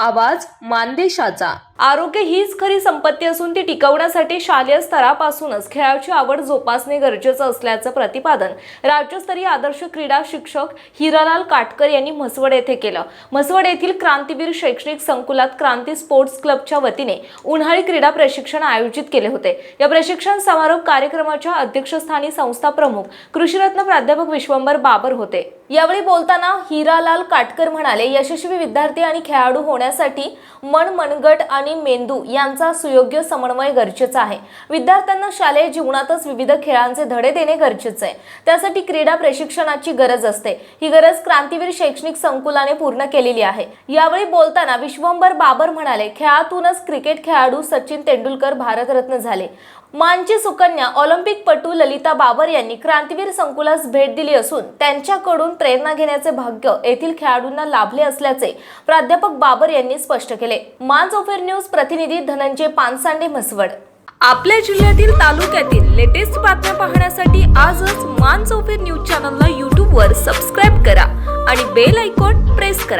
आवाज मानदेशाचा. आरोग्य हीच खरी संपत्ती असून ती टिकवण्यासाठी शालेय स्तरापासूनच खेळाची आवड जोपासणे गरजेचं असल्याचं प्रतिपादन राज्यस्तरीय आदर्श क्रीडा शिक्षक हिरालाल काटकर यांनी म्हसवड येथे केलं. म्हसवड येथील क्रांतीवीर शैक्षणिक संकुलात क्रांती स्पोर्ट्स क्लबच्या वतीने उन्हाळी क्रीडा प्रशिक्षण आयोजित केले होते. या प्रशिक्षण समारोप कार्यक्रमाच्या अध्यक्षस्थानी संस्था प्रमुख कृषीरत्न प्राध्यापक विश्वंभर बाबर होते. यावेळी बोलताना हिरालाल काटकर म्हणाले यशस्वी विद्यार्थी आणि खेळाडू करण्यासाठी मन मनगट आणि मेंदू यांचा सुयोग्य समन्वय गरजेचा आहे. विद्यार्थ्यांना शालेय जीवनातच विविध खेळांचे धडे देणे गरजेचे आहे. त्यासाठी क्रीडा प्रशिक्षणाची गरज असते. ही गरज क्रांतीवीर शैक्षणिक संकुलाने पूर्ण केलेली आहे. यावेळी बोलताना विश्वंभर बाबर म्हणाले खेळातूनच क्रिकेट खेळाडू सचिन तेंडुलकर भारतरत्न झाले. मानची सुकन्या ऑलिम्पिक पटू ललिता बाबर यांनी क्रांतीवीर संकुलास भेट दिली असून त्यांच्याकडून प्रेरणा घेण्याचे भाग्य येथील खेळाडूंना लाभले असल्याचे प्राध्यापक बाबर यांनी स्पष्ट केले. मान चौफेर न्यूज प्रतिनिधी धनंजय पानसांडे म्हसवड. आपल्या जिल्ह्यातील तालुक्यातील लेटेस्ट बातम्या पाहण्यासाठी आजच मान चौफेर न्यूज चॅनलला यूट्यूबवर सबस्क्राईब करा आणि बेल आयकॉन प्रेस करा.